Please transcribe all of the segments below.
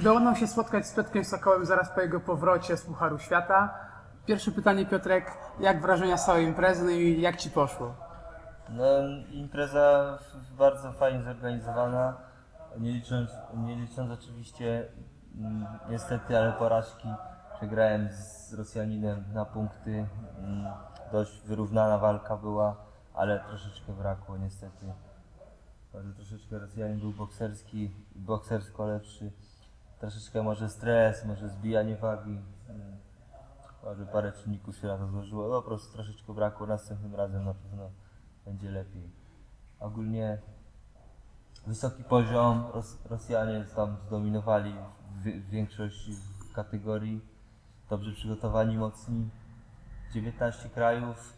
Udało nam się spotkać z Piotrkiem Sokołem zaraz po jego powrocie z Pucharu Świata. Pierwsze pytanie, Piotrek, jak wrażenia z całej imprezy no i jak Ci poszło? No, impreza bardzo fajnie zorganizowana, nie licząc, nie licząc oczywiście mm, niestety, ale porażki. Przegrałem z Rosjaninem na punkty, mm, dość wyrównana walka była, ale troszeczkę brakło niestety. Może troszeczkę Rosjanin był bokserski, boksersko lepszy. Troszeczkę może stres, może zbijanie wagi. Może parę czynników się na to złożyło. No, po prostu troszeczkę brakło. Następnym razem na pewno będzie lepiej. Ogólnie wysoki poziom. Ros Rosjanie tam zdominowali w, większości kategorii. Dobrze przygotowani, mocni. 19 krajów.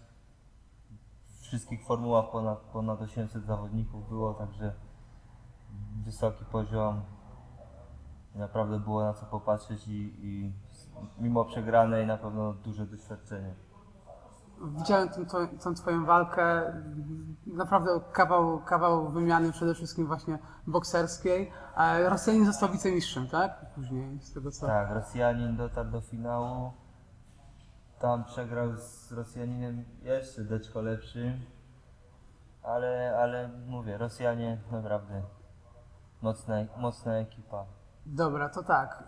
Wszystkich formułach ponad, ponad 800 zawodników było, także wysoki poziom. Naprawdę było na co popatrzeć i, i mimo przegranej na pewno duże doświadczenie. Widziałem tą, tą, Twoją walkę, naprawdę kawał, kawał wymiany przede wszystkim właśnie bokserskiej. E, Rosjanin został wicemistrzem, tak? Później, z tego co... Tak, Rosjanin dotarł do finału. Tam przegrał z Rosjaninem jeszcze deczko lepszy. Ale, ale mówię, Rosjanie naprawdę mocna, mocna ekipa. Dobra, to tak.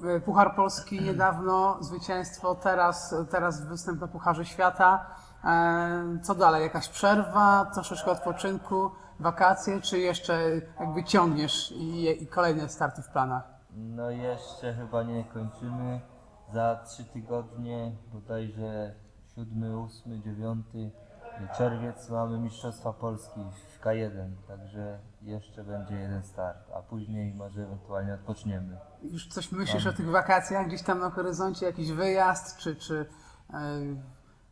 W- Puchar Polski niedawno, zwycięstwo, teraz, teraz występ na Pucharze Świata. E, Co dalej? Jakaś przerwa, troszeczkę odpoczynku, wakacje, czy jeszcze jakby ciągniesz i, i kolejne starty w planach? No jeszcze chyba nie kończymy. Za trzy tygodnie, bodajże 7, 8, 9 czerwiec mamy Mistrzostwa Polski w K1, także jeszcze będzie jeden start, a później może ewentualnie odpoczniemy. Już coś myślisz o tych wakacjach, gdzieś tam na horyzoncie, jakiś wyjazd, czy, czy e,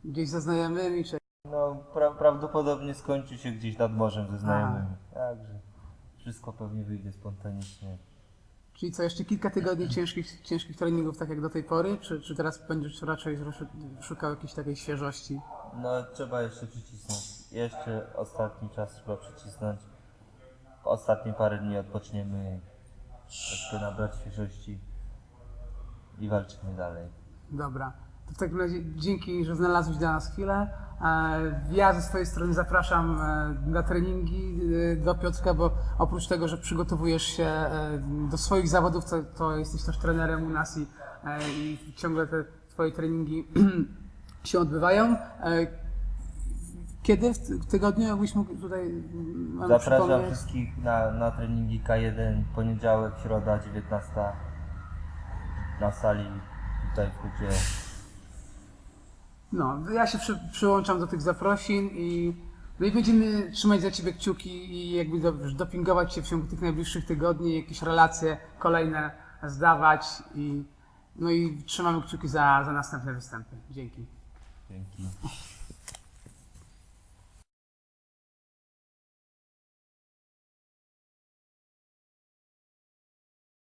gdzieś ze znajomymi, czy... No pra prawdopodobnie skończy się gdzieś nad morzem ze znajomymi, także wszystko pewnie wyjdzie spontanicznie. Czyli co, jeszcze kilka tygodni ciężkich, ciężkich treningów, tak jak do tej pory, czy, czy teraz będziesz raczej szukał jakiejś takiej świeżości? No trzeba jeszcze przycisnąć, jeszcze ostatni czas trzeba przycisnąć. Ostatnie parę dni odpoczniemy, troszkę nabrać świeżości i walczymy dalej. Dobra. To w takim razie dzięki, że znalazłeś dla nas chwilę. E, Ja ze swojej strony zapraszam e, na treningi e, do Piotrka, bo oprócz tego, że przygotowujesz się do swoich zawodów, to, to jesteś też trenerem u nas i, i ciągle te twoje treningi się odbywają. E, Kiedy w ty- w tygodniu, jakbyś mógł tutaj mm, Zapraszam przypomnieć? wszystkich na, na treningi K1, poniedziałek, środa, 19 na sali tutaj w Hucie. No, ja się przy, przyłączam do tych zaprosin i, no i będziemy trzymać za Ciebie kciuki i jakby do, dopingować się w ciągu tych najbliższych tygodni, jakieś relacje kolejne zdawać i no i trzymamy kciuki za, za następne występy. Dzięki. Dzięki.